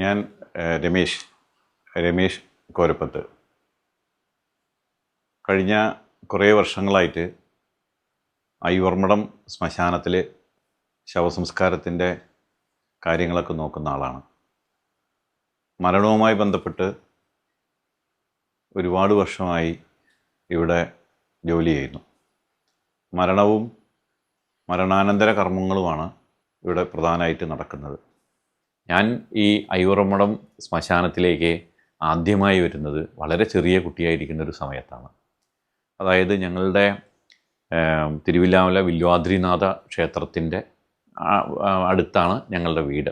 ഞാൻ രമേശ് രമേശ് കോരപ്പത്ത്. കഴിഞ്ഞ കുറേ വർഷങ്ങളായിട്ട് ഐവർമ്മടം ശ്മശാനത്തിൽ ശവസംസ്കാരത്തിന്റെ കാര്യങ്ങളൊക്കെ നോക്കുന്ന ആളാണ്. മരണവുമായി ബന്ധപ്പെട്ട് ഒരുപാട് വർഷമായി ഇവിടെ ജോലി ചെയ്യുന്നു. മരണവും മരണാനന്തര കർമ്മങ്ങളുമാണ് ഇവിടെ പ്രധാനമായിട്ട് നടക്കുന്നത്. ഞാൻ ഈ അയ്യൂറമ്മടം ശ്മശാനത്തിലേക്ക് ആദ്യമായി വരുന്നത് വളരെ ചെറിയ കുട്ടിയായിരിക്കുന്ന ഒരു സമയത്താണ്. അതായത് ഞങ്ങളുടെ തിരുവില്ലാമല വില്വാദ്രിനാഥ ക്ഷേത്രത്തിന്റെ അടുത്താണ് ഞങ്ങളുടെ വീട്.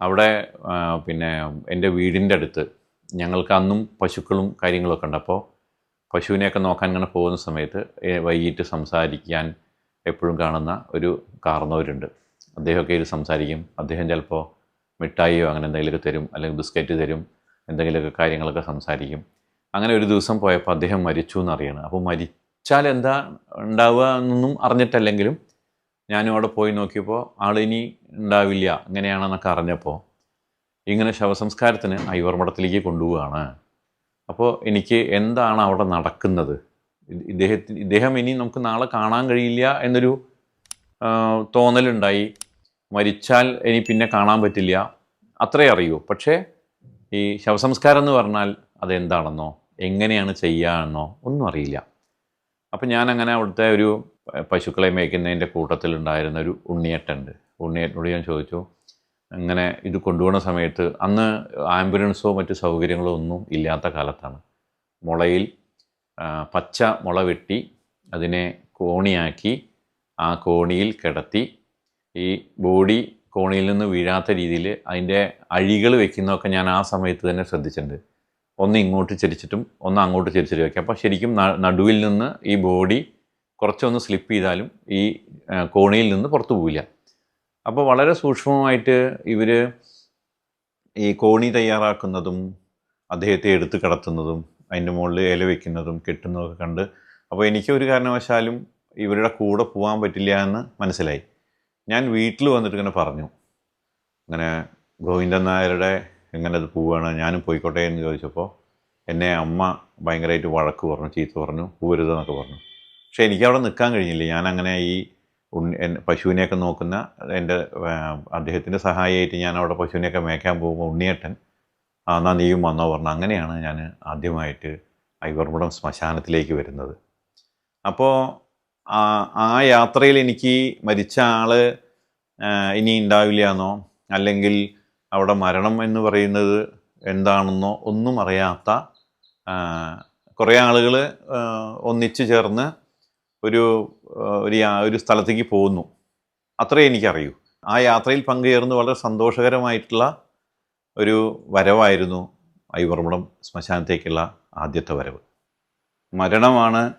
അവിടെ പിന്നെ എന്റെ വീടിന്റെ അടുത്ത് ഞങ്ങൾക്ക് അന്നും പശുക്കളും കാര്യങ്ങളൊക്കെ ഉണ്ട്. അപ്പോൾ പശുവിനെയൊക്കെ നോക്കാൻ ഇങ്ങനെ പോകുന്ന സമയത്ത് വൈകിട്ട് സംസാരിക്കാൻ എപ്പോഴും കാണുന്ന ഒരു കാർന്നവരുണ്ട്. അദ്ദേഹമൊക്കെ ഇത് സംസാരിക്കും. അദ്ദേഹം ചിലപ്പോൾ മിഠായിയോ അങ്ങനെ എന്തെങ്കിലുമൊക്കെ തരും അല്ലെങ്കിൽ ബിസ്ക്കറ്റ് തരും എന്തെങ്കിലുമൊക്കെ കാര്യങ്ങളൊക്കെ സംസാരിക്കും. അങ്ങനെ ഒരു ദിവസം പോയപ്പോൾ അദ്ദേഹം മരിച്ചു എന്നറിയണം. അപ്പോൾ മരിച്ചാൽ എന്താ ഉണ്ടാവുക എന്നൊന്നും അറിഞ്ഞിട്ടല്ലെങ്കിലും ഞാനും അവിടെ പോയി നോക്കിയപ്പോൾ ആളിനി ഉണ്ടാവില്ല ഇങ്ങനെയാണെന്നൊക്കെ അറിഞ്ഞപ്പോൾ ഇങ്ങനെ ശവസംസ്കാരത്തിന് ഐവർമഠത്തിലേക്ക് കൊണ്ടുപോവുകയാണ്. അപ്പോൾ എനിക്ക് എന്താണ് അവിടെ നടക്കുന്നത്? ഇദ്ദേഹത്തിന് ഇദ്ദേഹം ഇനി നമുക്ക് നാളെ കാണാൻ കഴിയില്ല എന്നൊരു തോന്നലുണ്ടായി. മരിച്ചാൽ ഇനി പിന്നെ കാണാൻ പറ്റില്ല. അത്രേ അറിയൂ. പക്ഷേ ഈ ശവസംസ്കാരം എന്ന് പറഞ്ഞാൽ അതെന്താണെന്നോ എങ്ങനെയാണ് ചെയ്യാമെന്നോ ഒന്നും അറിയില്ല. അപ്പം ഞാൻ അങ്ങനെ അവിടുത്തെ ഒരു പശുക്കളെ മേയ്ക്കുന്നതിന്റെ കൂട്ടത്തിലുണ്ടായിരുന്ന ഒരു ഉണ്ണിയേട്ടുണ്ട് ഉണ്ണിയേട്ടനോട് ഞാൻ ചോദിച്ചു അങ്ങനെ ഇത് കൊണ്ടുപോകുന്ന സമയത്ത് അന്ന് ആംബുലൻസോ മറ്റ് സൗകര്യങ്ങളോ ഒന്നും ഇല്ലാത്ത കാലത്താണ്. മുളയിൽ പച്ച മുള വെട്ടി അതിനെ കോണിയാക്കി ആ കോണിയിൽ കിടത്തി ഈ ബോഡി കോണിയിൽ നിന്ന് വീഴാത്ത രീതിയിൽ അതിന്റെ അഴികൾ വെക്കുന്നതൊക്കെ ഞാൻ ആ സമയത്ത് തന്നെ ശ്രദ്ധിച്ചിട്ടുണ്ട്. ഒന്ന് ഇങ്ങോട്ട് ചരിച്ചിട്ടും ഒന്ന് അങ്ങോട്ട് ചരിച്ചിട്ട് വയ്ക്കുക അപ്പോൾ ശരിക്കും നടുവിൽ നിന്ന് ഈ ബോഡി കുറച്ചൊന്ന് സ്ലിപ്പ് ചെയ്താലും ഈ കോണിയിൽ നിന്ന് പുറത്തു പോവില്ല. അപ്പോൾ വളരെ സൂക്ഷ്മമായിട്ട് ഇവർ ഈ കോണി തയ്യാറാക്കുന്നതും അദ്ദേഹത്തെ എടുത്ത് കിടത്തുന്നതും അതിന്റെ മുകളിൽ ഇല വയ്ക്കുന്നതും കെട്ടുന്നതൊക്കെ കണ്ട്. അപ്പോൾ എനിക്ക് ഒരു കാരണവശാലും ഇവരുടെ കൂടെ പോകാൻ പറ്റില്ല എന്ന് മനസ്സിലായി. ഞാൻ വീട്ടിൽ വന്നിട്ട് ഇങ്ങനെ പറഞ്ഞു. അങ്ങനെ ഗോവിന്ദൻ നായരുടെ എങ്ങനെ അത് പോവുകയാണ് ഞാനും പോയിക്കോട്ടെ എന്ന് ചോദിച്ചപ്പോൾ എന്നെ അമ്മ ഭയങ്കരമായിട്ട് വഴക്ക് പറഞ്ഞു ചീത്ത പറഞ്ഞു പോരുതെന്നൊക്കെ പറഞ്ഞു. പക്ഷേ എനിക്ക് അവിടെ നിൽക്കാൻ കഴിഞ്ഞില്ല ഞാൻ അങ്ങനെ ഈ പശുവിനെയൊക്കെ നോക്കുന്ന എന്റെ അദ്ദേഹത്തിന്റെ സഹായിയായിട്ട് ഞാൻ അവിടെ പശുവിനെയൊക്കെ മേയ്ക്കാൻ പോകുമ്പോൾ ഉണ്ണിയേട്ടൻ എന്നാൽ നീയും വന്നോ പറഞ്ഞു. അങ്ങനെയാണ് ഞാൻ ആദ്യമായിട്ട് ഐവർമുടം ശ്മശാനത്തിലേക്ക് വരുന്നത്. അപ്പോൾ ആ യാത്രയിൽ എനിക്ക് മരിച്ച ആൾ ഇനി ഉണ്ടാവില്ല എന്നോ അല്ലെങ്കിൽ അവിടെ മരണം എന്ന് പറയുന്നത് എന്താണെന്നോ ഒന്നും അറിയാത്ത കുറേ ആളുകൾ ഒന്നിച്ചു ചേർന്ന് ഒരു ഒരു ഒരു സ്ഥലത്തേക്ക് പോകുന്നു. അത്രേ എനിക്കറിയൂ. ആ യാത്രയിൽ പങ്കുചേർന്ന് വളരെ സന്തോഷകരമായിട്ടുള്ള ഒരു വരവായിരുന്നു ഐവർമടം ശ്മശാനത്തേക്കുള്ള ആദ്യത്തെ വരവ്. മരണമാണ്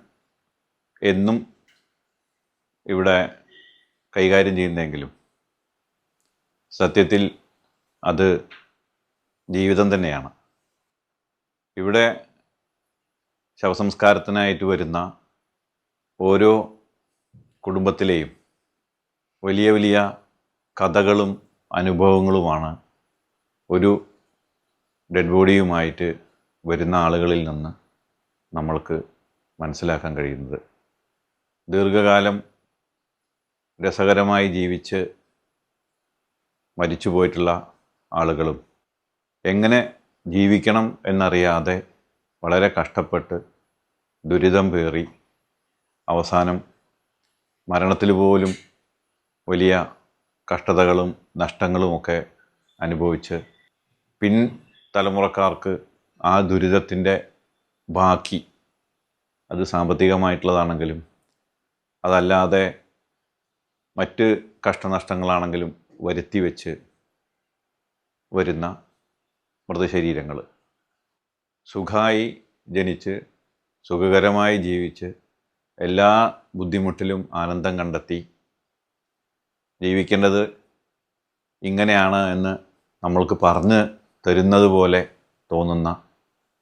എന്നും ഇവിടെ കൈകാര്യം ചെയ്യുന്നതെങ്കിലും സത്യത്തിൽ അത് ജീവിതം തന്നെയാണ്. ഇവിടെ ശവസംസ്കാരത്തിനായിട്ട് വരുന്ന ഓരോ കുടുംബത്തിലെയും വലിയ വലിയ കഥകളും അനുഭവങ്ങളുമാണ് ഒരു ഡെഡ് ബോഡിയുമായിട്ട് വരുന്ന ആളുകളിൽ നിന്ന് നമ്മൾക്ക് മനസ്സിലാക്കാൻ കഴിയുന്നത്. ദീർഘകാലം രസകരമായി ജീവിച്ച് മരിച്ചുപോയിട്ടുള്ള ആളുകളും എങ്ങനെ ജീവിക്കണം എന്നറിയാതെ വളരെ കഷ്ടപ്പെട്ട് ദുരിതം പേറി അവസാനം മരണത്തിൽ പോലും വലിയ കഷ്ടതകളും നഷ്ടങ്ങളുമൊക്കെ അനുഭവിച്ച് പിൻ തലമുറക്കാർക്ക് ആ ദുരിതത്തിന്റെ ബാക്കി അത് സാമ്പത്തികമായിട്ടുള്ളതാണെങ്കിലും അതല്ലാതെ മറ്റ് കഷ്ടനഷ്ടങ്ങളാണെങ്കിലും വരുത്തി വെച്ച് വരുന്ന മൃതശരീരങ്ങൾ സുഖമായി ജനിച്ച് സുഖകരമായി ജീവിച്ച് എല്ലാ ബുദ്ധിമുട്ടിലും ആനന്ദം കണ്ടെത്തി ജീവിക്കേണ്ടത് ഇങ്ങനെയാണ് എന്ന് നമ്മൾക്ക് പറഞ്ഞ് തരുന്നത് പോലെ തോന്നുന്ന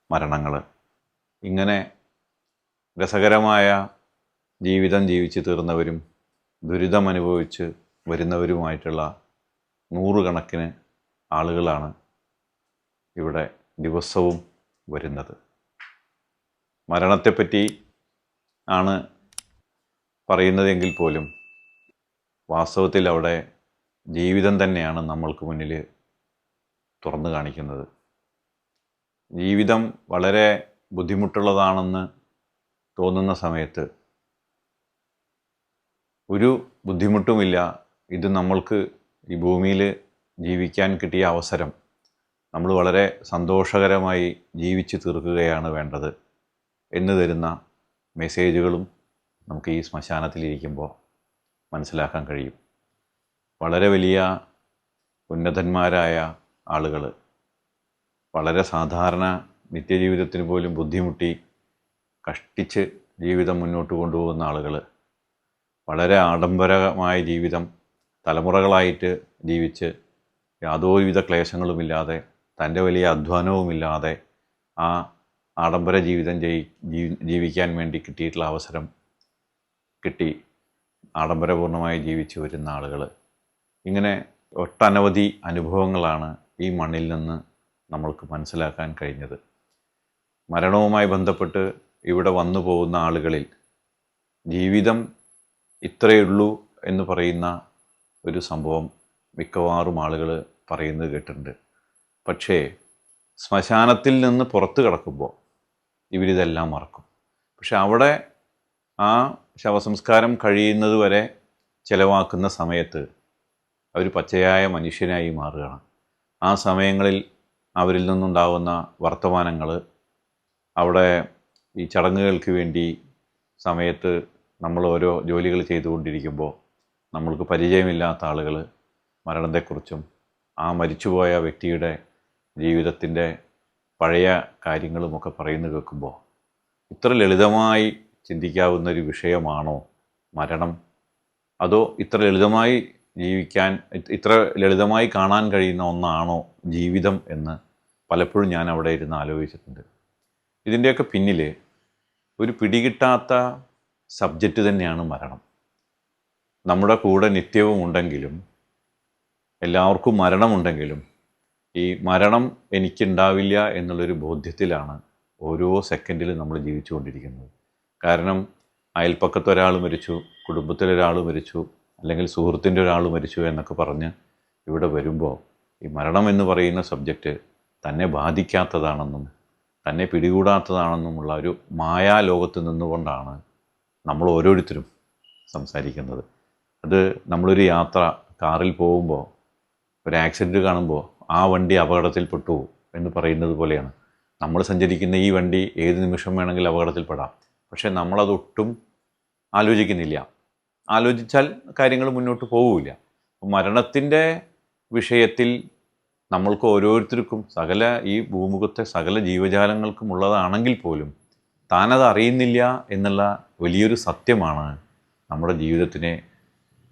മരണങ്ങൾ ഇങ്ങനെ രസകരമായ ജീവിതം ജീവിച്ച് തീർന്നവരും ദുരിതം അനുഭവിച്ച് വരുന്നവരുമായിട്ടുള്ള നൂറുകണക്കിന് ആളുകളാണ് ഇവിടെ ദിവസവും വരുന്നത്. മരണത്തെപ്പറ്റി ആണ് പറയുന്നതെങ്കിൽ പോലും വാസ്തവത്തിൽ അവിടെ ജീവിതം തന്നെയാണ് നമ്മൾക്ക് മുന്നിൽ തുറന്നു കാണിക്കുന്നത്. ജീവിതം വളരെ ബുദ്ധിമുട്ടുള്ളതാണെന്ന് തോന്നുന്ന സമയത്ത് ഒരു ബുദ്ധിമുട്ടുമില്ല. ഇത് നമ്മൾക്ക് ഈ ഭൂമിയിൽ ജീവിക്കാൻ കിട്ടിയ അവസരം. നമ്മൾ വളരെ സന്തോഷകരമായി ജീവിച്ചു തീർക്കുകയാണ് വേണ്ടത് എന്ന് തരുന്ന മെസ്സേജുകളും നമുക്ക് ഈ ശ്മശാനത്തിലിരിക്കുമ്പോൾ മനസ്സിലാക്കാൻ കഴിയും. വളരെ വലിയ ഉന്നതന്മാരായ ആളുകൾ വളരെ സാധാരണ നിത്യജീവിതത്തിന് പോലും ബുദ്ധിമുട്ടി കഷ്ടിച്ച് ജീവിതം മുന്നോട്ട് കൊണ്ടുപോകുന്ന ആളുകൾ വളരെ ആഡംബരമായ ജീവിതം തലമുറകളായിട്ട് ജീവിച്ച് യാതൊരുവിധ ക്ലേശങ്ങളുമില്ലാതെ തന്റെ വലിയ അധ്വാനവുമില്ലാതെ ആ ആഡംബര ജീവിതം ജയി ജീവിക്കാൻ വേണ്ടി കിട്ടിയിട്ടുള്ള അവസരം കിട്ടി. ആഡംബരപൂർണമായി ജീവിച്ചു വരുന്ന ആളുകൾ ഇങ്ങനെ ഒട്ടനവധി അനുഭവങ്ങളാണ് ഈ മണ്ണിൽ നിന്ന് നമ്മൾക്ക് മനസ്സിലാക്കാൻ കഴിഞ്ഞത്. മരണവുമായി ബന്ധപ്പെട്ട് ഇവിടെ വന്നു പോകുന്ന ആളുകളിൽ ജീവിതം ഇത്രയേ ഉള്ളൂ എന്ന് പറയുന്ന ഒരു സംഭവം മിക്കവാറും ആളുകൾ പറയുന്നത് കേട്ടിട്ടുണ്ട്. പക്ഷേ ശ്മശാനത്തിൽ നിന്ന് പുറത്ത് കിടക്കുമ്പോൾ ഇവരിതെല്ലാം മറക്കും. പക്ഷെ അവിടെ ആ ശവസംസ്കാരം കഴിയുന്നത് വരെ ചിലവാക്കുന്ന സമയത്ത് അവർ പച്ചയായ മനുഷ്യനായി മാറുകയാണ്. ആ സമയങ്ങളിൽ അവരിൽ നിന്നുണ്ടാകുന്ന വർത്തമാനങ്ങൾ അവിടെ ഈ ചടങ്ങുകൾക്ക് വേണ്ടി സമയത്ത് നമ്മൾ ഓരോ ജോലികൾ ചെയ്തുകൊണ്ടിരിക്കുമ്പോൾ നമ്മൾക്ക് പരിചയമില്ലാത്ത ആളുകൾ മരണത്തെക്കുറിച്ചും ആ മരിച്ചുപോയ വ്യക്തിയുടെ ജീവിതത്തിന്റെ പഴയ കാര്യങ്ങളുമൊക്കെ പറയുന്നു കേൾക്കുമ്പോൾ ഇത്ര ലളിതമായി ചിന്തിക്കാവുന്ന ഒരു വിഷയമാണോ മരണം? അതോ ഇത്ര ലളിതമായി ജീവിക്കാൻ ഇത്ര ലളിതമായി കാണാൻ കഴിയുന്ന ഒന്നാണോ ജീവിതം എന്ന് പലപ്പോഴും ഞാൻ അവിടെ ഇരുന്ന് ആലോചിച്ചിട്ടുണ്ട്. ഇതിന്റെയൊക്കെ പിന്നിൽ ഒരു പിടികിട്ടാത്ത സബ്ജക്റ്റ് തന്നെയാണ് മരണം. നമ്മുടെ കൂടെ നിത്യവും ഉണ്ടെങ്കിലും എല്ലാവർക്കും മരണമുണ്ടെങ്കിലും ഈ മരണം എനിക്കുണ്ടാവില്ല എന്നുള്ളൊരു ബോധ്യത്തിലാണ് ഓരോ സെക്കൻഡിലും നമ്മൾ ജീവിച്ചുകൊണ്ടിരിക്കുന്നത്. കാരണം അയൽപ്പക്കത്ത് ഒരാൾ മരിച്ചു കുടുംബത്തിലൊരാൾ മരിച്ചു അല്ലെങ്കിൽ സുഹൃത്തിന്റെ ഒരാൾ മരിച്ചു എന്നൊക്കെ പറഞ്ഞ് ഇവിടെ വരുമ്പോൾ ഈ മരണം എന്ന് പറയുന്ന സബ്ജക്റ്റ് തന്നെ ബാധിക്കാത്തതാണെന്നും തന്നെ പിടികൂടാത്തതാണെന്നുമുള്ള ഒരു മായാലോകത്ത് നിന്നുകൊണ്ടാണ് നമ്മൾ ഓരോരുത്തരും സംസാരിക്കുന്നത്. അത് നമ്മളൊരു യാത്ര കാറിൽ പോകുമ്പോൾ ഒരു ആക്സിഡന്റ് കാണുമ്പോൾ ആ വണ്ടി അപകടത്തിൽപ്പെട്ടു എന്ന് പറയുന്നത് പോലെയാണ്. നമ്മൾ സഞ്ചരിക്കുന്ന ഈ വണ്ടി ഏത് നിമിഷം വേണമെങ്കിൽ അപകടത്തിൽപ്പെടാം പക്ഷേ നമ്മളതൊട്ടും ആലോചിക്കുന്നില്ല. ആലോചിച്ചാൽ കാര്യങ്ങൾ മുന്നോട്ട് പോവില്ല മരണത്തിന്റെ വിഷയത്തിൽ നമ്മൾക്ക് ഓരോരുത്തർക്കും സകല ഈ ഭൂമുഖത്തെ സകല ജീവജാലങ്ങൾക്കും ഉള്ളതാണെങ്കിൽ പോലും താനത് അറിയുന്നില്ല എന്നുള്ള വലിയൊരു സത്യമാണ് നമ്മുടെ ജീവിതത്തിനെ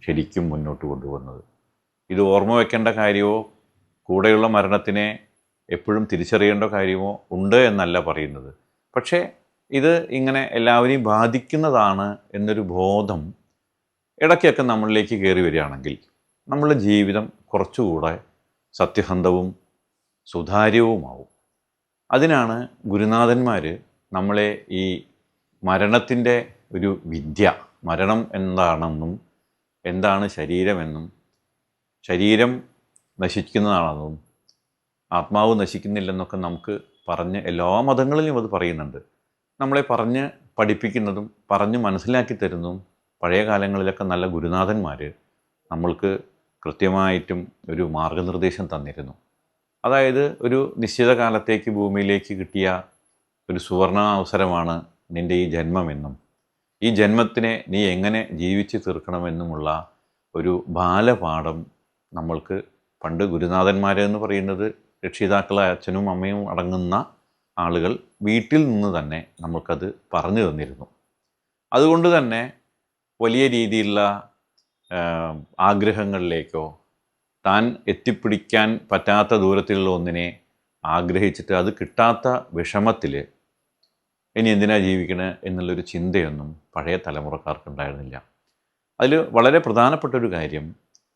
ശരിക്കും മുന്നോട്ട് കൊണ്ടുപോകുന്നത്. ഇത് ഓർമ്മ വെക്കേണ്ട കാര്യമോ? കൂടെയുള്ള മരണത്തിനെ എപ്പോഴും തിരിച്ചറിയേണ്ട കാര്യമോ? ഉണ്ട് എന്നല്ല പറയുന്നത്. പക്ഷേ ഇത് ഇങ്ങനെ എല്ലാവരെയും ബാധിക്കുന്നതാണ് എന്നൊരു ബോധം ഇടയ്ക്കൊക്കെ നമ്മളിലേക്ക് കയറി വരികയാണെങ്കിൽ നമ്മളുടെ ജീവിതം കുറച്ചുകൂടെ സത്യസന്ധവും സുതാര്യവുമാവും. അതിനാണ് ഗുരുനാഥന്മാർ നമ്മളെ ഈ മരണത്തിന്റെ ഒരു വിദ്യ മരണം എന്താണെന്നും എന്താണ് ശരീരമെന്നും ശരീരം നശിക്കുന്നതാണെന്നും ആത്മാവ് നശിക്കുന്നില്ലെന്നൊക്കെ നമുക്ക് പറഞ്ഞ് എല്ലാ മതങ്ങളിലും അത് പറയുന്നുണ്ട്. നമ്മളെ പറഞ്ഞ് പഠിപ്പിക്കുന്നതും പറഞ്ഞ് മനസ്സിലാക്കി തരുന്നതും പഴയ കാലങ്ങളിലൊക്കെ നല്ല ഗുരുനാഥന്മാർ നമ്മൾക്ക് കൃത്യമായിട്ടും ഒരു മാർഗനിർദ്ദേശം തന്നിരുന്നു. അതായത് ഒരു നിശ്ചിത കാലത്തേക്ക് ഭൂമിയിലേക്ക് കിട്ടിയ ഒരു സുവർണ അവസരമാണ് നിന്റെ ഈ ജന്മമെന്നും ഈ ജന്മത്തിനെ നീ എങ്ങനെ ജീവിച്ചു തീർക്കണമെന്നുമുള്ള ഒരു ബാലപാഠം നമ്മൾക്ക് പണ്ട് ഗുരുനാഥന്മാരെന്ന് പറയുന്നത് രക്ഷിതാക്കളായ അച്ഛനും അമ്മയും അടങ്ങുന്ന ആളുകൾ വീട്ടിൽ നിന്ന് തന്നെ നമ്മൾക്കത് പറഞ്ഞു തന്നിരുന്നു. അതുകൊണ്ട് തന്നെ വലിയ രീതിയിലുള്ള ആഗ്രഹങ്ങളിലേക്കോ താൻ എത്തിപ്പിടിക്കാൻ പറ്റാത്ത ദൂരത്തിലുള്ള ഒന്നിനെ ആഗ്രഹിച്ചിട്ട് അത് കിട്ടാത്ത വിഷമത്തിൽ ഇനി എന്തിനാ ജീവിക്കണേ എന്നുള്ളൊരു ചിന്തയൊന്നും പഴയ തലമുറക്കാർക്കുണ്ടായിരുന്നില്ല. അതിൽ വളരെ പ്രധാനപ്പെട്ട ഒരു കാര്യം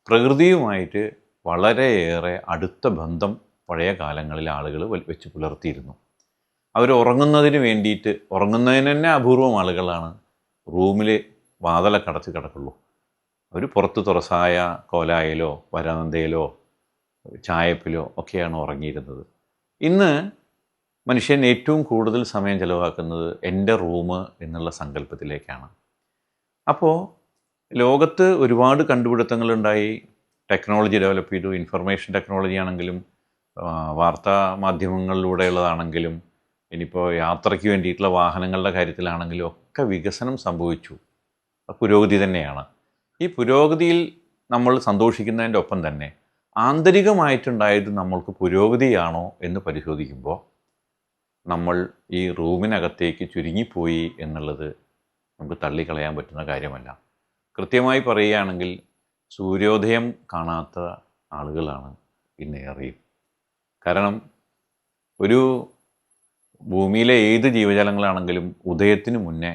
പ്രകൃതിയുമായിട്ട് വളരെയേറെ അടുത്ത ബന്ധം പഴയ കാലങ്ങളിൽ ആളുകൾ വെച്ച് പുലർത്തിയിരുന്നു. അവർ ഉറങ്ങുന്നതിന് വേണ്ടിയിട്ട് ഉറങ്ങുന്നതിന് തന്നെ അപൂർവം ആളുകളാണ് റൂമിൽ വാതലൊക്കെ അടച്ച് കിടക്കുള്ളൂ. അവർ പുറത്ത് തുറസായ കോലായിലോ വരാന്തയിലോ ചായപ്പിലോ ഒക്കെയാണ് ഉറങ്ങിയിരുന്നത്. ഇന്ന് മനുഷ്യൻ ഏറ്റവും കൂടുതൽ സമയം ചിലവാക്കുന്നത് എന്റെ റൂം എന്നുള്ള സങ്കല്പത്തിലേക്കാണ്. അപ്പോൾ ലോകത്ത് ഒരുപാട് കണ്ടുപിടുത്തങ്ങളുണ്ടായി. ടെക്നോളജി ഡെവലപ്പ് ചെയ്തു. ഇൻഫർമേഷൻ ടെക്നോളജി ആണെങ്കിലും വാർത്താ മാധ്യമങ്ങളിലൂടെയുള്ളതാണെങ്കിലും ഇനിയിപ്പോൾ യാത്രയ്ക്ക് വേണ്ടിയിട്ടുള്ള വാഹനങ്ങളുടെ കാര്യത്തിലാണെങ്കിലും ഒക്കെ വികസനം സംഭവിച്ചു. പുരോഗതി തന്നെയാണ്. ഈ പുരോഗതിയിൽ നമ്മൾ സന്തോഷിക്കുന്നതിന്റെ ഒപ്പം തന്നെ ആന്തരികമായിട്ടുണ്ടായത് നമ്മൾക്ക് പുരോഗതിയാണോ എന്ന് പരിശോധിക്കുമ്പോൾ നമ്മൾ ഈ റൂമിനകത്തേക്ക് ചുരുങ്ങിപ്പോയി എന്നുള്ളത് നമുക്ക് തള്ളിക്കളയാൻ പറ്റുന്ന കാര്യമല്ല. കൃത്യമായി പറയുകയാണെങ്കിൽ സൂര്യോദയം കാണാത്ത ആളുകളാണ് ഇന്നേറെയും കാരണം ഒരു ഭൂമിയിലെ ഏത് ജീവജാലങ്ങളാണെങ്കിലും ഉദയത്തിന് മുന്നേ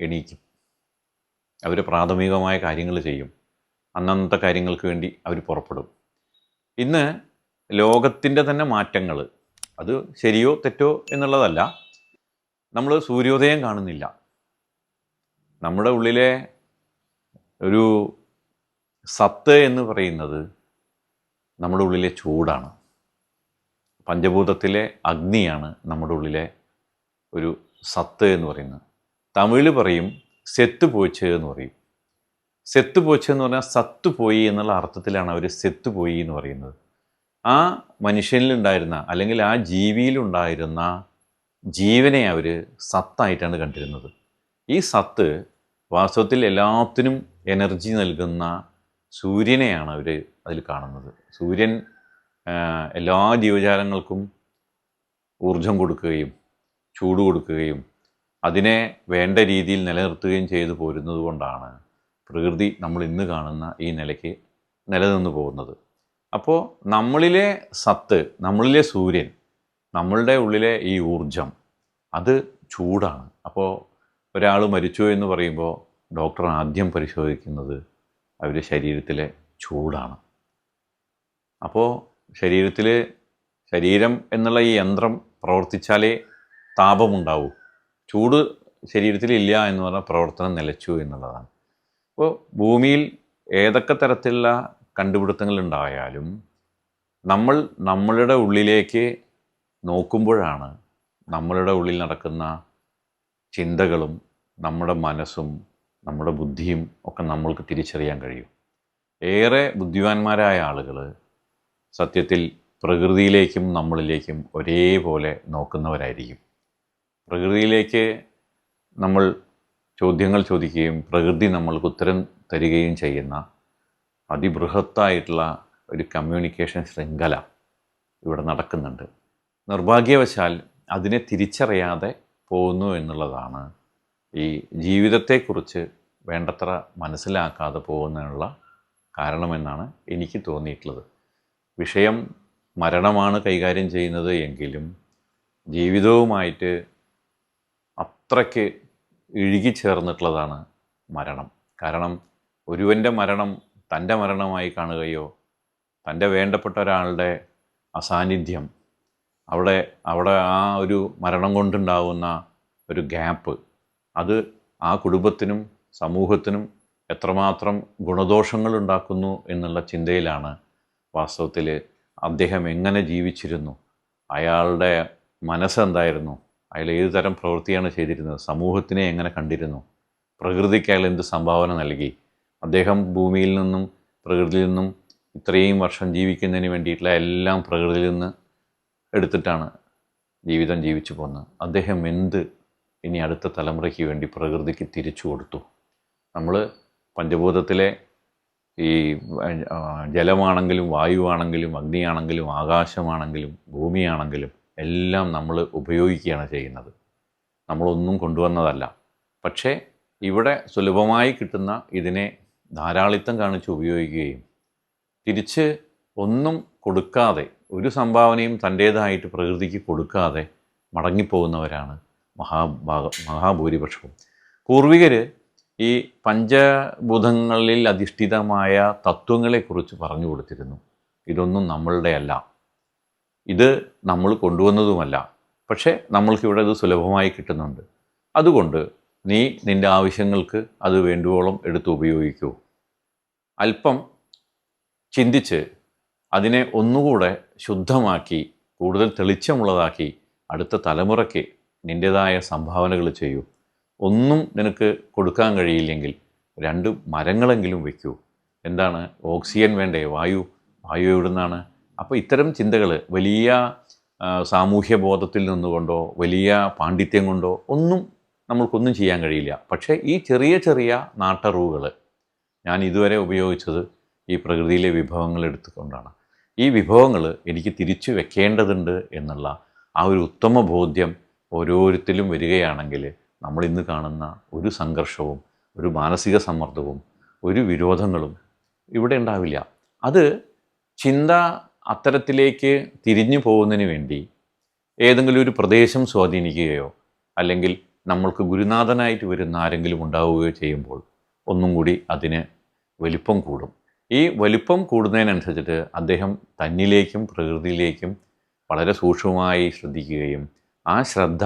എണീക്കും. അവർ പ്രാഥമികമായ കാര്യങ്ങൾ ചെയ്യും. അന്നന്നത്തെ കാര്യങ്ങൾക്ക് വേണ്ടി അവർ പുറപ്പെടും. ഇന്ന് ലോകത്തിന്റെ തന്നെ മാറ്റങ്ങൾ അത് ശരിയോ തെറ്റോ എന്നുള്ളതല്ല. നമ്മൾ സൂര്യോദയം കാണുന്നില്ല. നമ്മുടെ ഉള്ളിലെ ഒരു സത്ത് എന്ന് പറയുന്നത് നമ്മുടെ ഉള്ളിലെ ചൂടാണ്. പഞ്ചഭൂതത്തിലെ അഗ്നിയാണ് നമ്മുടെ ഉള്ളിലെ ഒരു സത്ത് എന്ന് പറയുന്നത്. തമിഴ് പറയും സെത്ത് പോച്ച് എന്ന് പറയും. സെത്ത് പോച്ച് എന്ന് പറഞ്ഞാൽ സത്ത് പോയി എന്നുള്ള അർത്ഥത്തിലാണ് അവർ സെത്ത് പോയി എന്ന് പറയുന്നത്. ആ മനുഷ്യനിലുണ്ടായിരുന്ന അല്ലെങ്കിൽ ആ ജീവിയിലുണ്ടായിരുന്ന ജീവനെ അവർ സത്തായിട്ടാണ് കണ്ടിരുന്നത്. ഈ സത്ത് വാസ്തവത്തിൽ എല്ലാത്തിനും എനർജി നൽകുന്ന സൂര്യനെയാണ് അവർ അതിൽ കാണുന്നത്. സൂര്യൻ എല്ലാ ജീവജാലങ്ങൾക്കും ഊർജം കൊടുക്കുകയും ചൂട് കൊടുക്കുകയും അതിനെ വേണ്ട രീതിയിൽ നിലനിർത്തുകയും ചെയ്തു പോരുന്നത് കൊണ്ടാണ് പ്രകൃതി നമ്മൾ ഇന്ന് കാണുന്ന ഈ നിലയ്ക്ക് നിലനിന്ന് പോകുന്നത്. അപ്പോൾ നമ്മളിലെ സത്ത് നമ്മളിലെ സൂര്യൻ നമ്മളുടെ ഉള്ളിലെ ഈ ഊർജം അത് ചൂടാണ്. അപ്പോൾ ഒരാൾ മരിച്ചു എന്ന് പറയുമ്പോൾ ഡോക്ടർ ആദ്യം പരിശോധിക്കുന്നത് അവരുടെ ശരീരത്തിലെ ചൂടാണ്. അപ്പോൾ ശരീരത്തിൽ ശരീരം എന്നുള്ള ഈ യന്ത്രം പ്രവർത്തിച്ചാലേ താപമുണ്ടാവൂ. ചൂട് ശരീരത്തിൽ ഇല്ല എന്ന് പറഞ്ഞാൽ പ്രവർത്തനം നിലച്ചു എന്നുള്ളതാണ്. അപ്പോൾ ഭൂമിയിൽ ഏതൊക്കെ തരത്തിലുള്ള കണ്ടുപിടുത്തങ്ങൾ ഉണ്ടായാലും നമ്മൾ നമ്മളുടെ ഉള്ളിലേക്ക് നോക്കുമ്പോഴാണ് നമ്മളുടെ ഉള്ളിൽ നടക്കുന്ന ചിന്തകളും നമ്മുടെ മനസ്സും നമ്മുടെ ബുദ്ധിയും ഒക്കെ നമ്മൾക്ക് തിരിച്ചറിയാൻ കഴിയും. ഏറെ ബുദ്ധിമാന്മാരായ ആളുകൾ സത്യത്തിൽ പ്രകൃതിയിലേക്കും നമ്മളിലേക്കും ഒരേപോലെ നോക്കുന്നവരായിരിക്കും. പ്രകൃതിയിലേക്ക് നമ്മൾ ചോദ്യങ്ങൾ ചോദിക്കുകയും പ്രകൃതി നമ്മൾക്ക് ഉത്തരം തരികയും ചെയ്യുന്ന അതിബൃഹത്തായിട്ടുള്ള ഒരു കമ്മ്യൂണിക്കേഷൻ ശൃംഖല ഇവിടെ നടക്കുന്നുണ്ട്. നിർഭാഗ്യവശാൽ അതിനെ തിരിച്ചറിയാതെ പോകുന്നു എന്നുള്ളതാണ് ഈ ജീവിതത്തെക്കുറിച്ച് വേണ്ടത്ര മനസ്സിലാക്കാതെ പോകുന്നതിനുള്ള കാരണമെന്നാണ് എനിക്ക് തോന്നിയിട്ടുള്ളത്. വിഷയം മരണമാണ് കൈകാര്യം ചെയ്യുന്നത് എങ്കിലും ജീവിതവുമായിട്ട് അത്രയ്ക്ക് ഇഴുകിച്ചേർന്നിട്ടുള്ളതാണ് മരണം. കാരണം ഒരുവന്റെ മരണം തന്റെ മരണമായി കാണുകയോ തന്റെ വേണ്ടപ്പെട്ട ഒരാളുടെ അസാന്നിധ്യം അവിടെ അവിടെ ആ ഒരു മരണം കൊണ്ടുണ്ടാവുന്ന ഒരു ഗ്യാപ്പ് അത് ആ കുടുംബത്തിനും സമൂഹത്തിനും എത്രമാത്രം ഗുണദോഷങ്ങൾ ഉണ്ടാക്കുന്നു എന്നുള്ള ചിന്തയിലാണ് വാസ്തവത്തിൽ അദ്ദേഹം എങ്ങനെ ജീവിച്ചിരുന്നു അയാളുടെ മനസ്സെന്തായിരുന്നു അയാൾ ഏത് തരം പ്രവൃത്തിയാണ് ചെയ്തിരുന്നത് സമൂഹത്തിനെ എങ്ങനെ കണ്ടിരുന്നു പ്രകൃതിക്ക് അയാൾ എന്ത് സംഭാവന നൽകി അദ്ദേഹം ഭൂമിയിൽ നിന്നും പ്രകൃതിയിൽ നിന്നും ഇത്രയും വർഷം ജീവിക്കുന്നതിന് വേണ്ടിയിട്ടുള്ള എല്ലാം പ്രകൃതിയിൽ നിന്ന് എടുത്തിട്ടാണ് ജീവിതം ജീവിച്ചു പോകുന്നത്. അദ്ദേഹം എന്ത് ഇനി അടുത്ത തലമുറയ്ക്ക് വേണ്ടി പ്രകൃതിക്ക് തിരിച്ചു കൊടുത്തു? നമ്മൾ പഞ്ചഭൂതത്തിലെ ഈ ജലമാണെങ്കിലും വായുവാണെങ്കിലും അഗ്നിയാണെങ്കിലും ആകാശമാണെങ്കിലും ഭൂമിയാണെങ്കിലും എല്ലാം നമ്മൾ ഉപയോഗിക്കുകയാണ് ചെയ്യുന്നത്. നമ്മളൊന്നും കൊണ്ടുവന്നതല്ല. പക്ഷേ ഇവിടെ സുലഭമായി കിട്ടുന്ന ഇതിനെ ധാരാളിത്തം കാണിച്ച് ഉപയോഗിക്കുകയും തിരിച്ച് ഒന്നും കൊടുക്കാതെ ഒരു സംഭാവനയും തന്റേതായിട്ട് പ്രകൃതിക്ക് കൊടുക്കാതെ മടങ്ങിപ്പോകുന്നവരാണ് മഹാഭാഗ മഹാഭൂരിപക്ഷവും. പൂർവികർ ഈ പഞ്ചഭൂതങ്ങളിൽ അധിഷ്ഠിതമായ തത്വങ്ങളെക്കുറിച്ച് പറഞ്ഞു കൊടുത്തിരുന്നു. ഇതൊന്നും നമ്മളുടെ അല്ല ഇത് നമ്മൾ കൊണ്ടുവന്നതുമല്ല. പക്ഷേ നമ്മൾക്കിവിടെ ഇത് സുലഭമായി കിട്ടുന്നുണ്ട്. അതുകൊണ്ട് നീ നിന്റെ ആവശ്യങ്ങൾക്ക് അത് വേണ്ടുവോളം എടുത്ത് ഉപയോഗിക്കൂ. അല്പം ചിന്തിച്ച് അതിനെ ഒന്നുകൂടെ ശുദ്ധമാക്കി കൂടുതൽ തെളിച്ചമുള്ളതാക്കി അടുത്ത തലമുറയ്ക്ക് നിന്റേതായ സംഭാവനകൾ ചെയ്യൂ. ഒന്നും നിനക്ക് കൊടുക്കാൻ കഴിയില്ലെങ്കിൽ രണ്ട് മരങ്ങളെങ്കിലും വയ്ക്കൂ എന്താണ്? ഓക്സിജൻ വേണ്ടേ? വായു വായു എവിടുന്നാണ്? അപ്പോൾ ഇത്തരം ചിന്തകൾ വലിയ സാമൂഹ്യ ബോധത്തിൽ നിന്നുകൊണ്ടോ വലിയ പാണ്ഡിത്യം കൊണ്ടോ ഒന്നും നമ്മൾക്കൊന്നും ചെയ്യാൻ കഴിയില്ല. പക്ഷേ ഈ ചെറിയ ചെറിയ നാട്ടറിവുകൾ ഞാൻ ഇതുവരെ ഉപയോഗിച്ചത് ഈ പ്രകൃതിയിലെ വിഭവങ്ങൾ എടുത്തുകൊണ്ടാണ്. ഈ വിഭവങ്ങൾ എനിക്ക് തിരിച്ചു വെക്കേണ്ടതുണ്ട് എന്നുള്ള ആ ഒരു ഉത്തമ ബോധ്യം ഓരോരുത്തരും വരികയാണെങ്കിൽ നമ്മൾ ഇന്ന് കാണുന്ന ഒരു സംഘർഷവും ഒരു മാനസിക സമ്മർദ്ദവും ഒരു വിരോധങ്ങളും ഇവിടെ ഉണ്ടാവില്ല. അത് ചിന്ത അത്തരത്തിലേക്ക് തിരിഞ്ഞു പോകുന്നതിന് വേണ്ടി ഏതെങ്കിലും ഒരു പ്രദേശം സ്വാധീനിക്കുകയോ അല്ലെങ്കിൽ നമ്മൾക്ക് ഗുരുനാഥനായിട്ട് വരുന്ന ആരെങ്കിലും ഉണ്ടാവുകയോ ചെയ്യുമ്പോൾ ഒന്നും കൂടി അതിന് വലിപ്പം കൂടും. ഈ വലിപ്പം കൂടുന്നതിനനുസരിച്ചിട്ട് അദ്ദേഹം തന്നിലേക്കും പ്രകൃതിയിലേക്കും വളരെ സൂക്ഷ്മമായി ശ്രദ്ധിക്കുകയും ആ ശ്രദ്ധ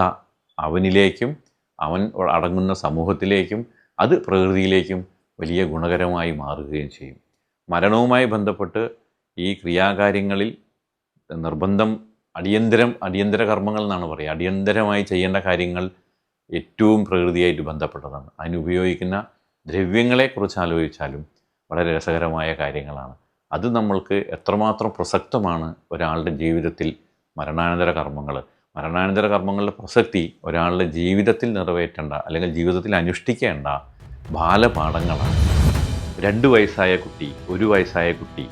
അവനിലേക്കും അവൻ അടങ്ങുന്ന സമൂഹത്തിലേക്കും അത് പ്രകൃതിയിലേക്കും വലിയ ഗുണകരമായി മാറുകയും ചെയ്യും. മരണവുമായി ബന്ധപ്പെട്ട് ഈ ക്രിയാകാര്യങ്ങളിൽ നിർബന്ധം അടിയന്തരം അടിയന്തര കർമ്മങ്ങൾ എന്നാണ് പറയുക. അടിയന്തരമായി ചെയ്യേണ്ട കാര്യങ്ങൾ ഏറ്റവും പ്രകൃതിയായിട്ട് ബന്ധപ്പെട്ടതാണ്. അതിനുപയോഗിക്കുന്ന ദ്രവ്യങ്ങളെക്കുറിച്ച് ആലോചിച്ചാലും വളരെ രസകരമായ കാര്യങ്ങളാണ്. അത് നമ്മൾക്ക് എത്രമാത്രം പ്രസക്തമാണ് ഒരാളുടെ ജീവിതത്തിൽ മരണാനന്തര കർമ്മങ്ങൾ. മരണാനന്തര കർമ്മങ്ങളുടെ പ്രസക്തി ഒരാളുടെ ജീവിതത്തിൽ നിറവേറ്റേണ്ട അല്ലെങ്കിൽ ജീവിതത്തിൽ അനുഷ്ഠിക്കേണ്ട ബാലപാഠങ്ങളാണ്. രണ്ട് വയസ്സായ കുട്ടി ഒരു വയസ്സായ കുട്ടി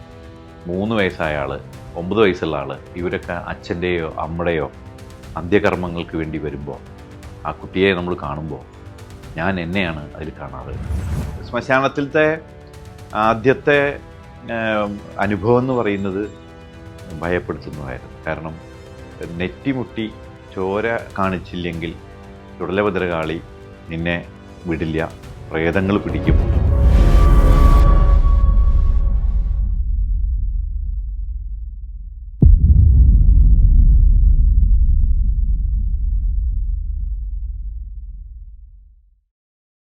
മൂന്ന് വയസ്സായ ആൾ ഒമ്പത് വയസ്സുള്ള ആൾ ഇവരൊക്കെ അച്ഛന്റെയോ അമ്മയുടെയോ അന്ത്യകർമ്മങ്ങൾക്ക് വേണ്ടി വരുമ്പോൾ ആ കുട്ടിയെ നമ്മൾ കാണുമ്പോൾ ഞാൻ എന്നെയാണ് അതിൽ കാണാറ്. ശ്മശാനത്തിലത്തെ ആദ്യത്തെ അനുഭവം എന്ന് പറയുന്നത് ഭയപ്പെടുത്തുന്നതായിരുന്നു. കാരണം നെറ്റിമുട്ടി ചോര കാണിച്ചില്ലെങ്കിൽ ചുടലഭദ്രകാളി നിന്നെ വിടില്ല പ്രേതങ്ങൾ പിടിക്കും.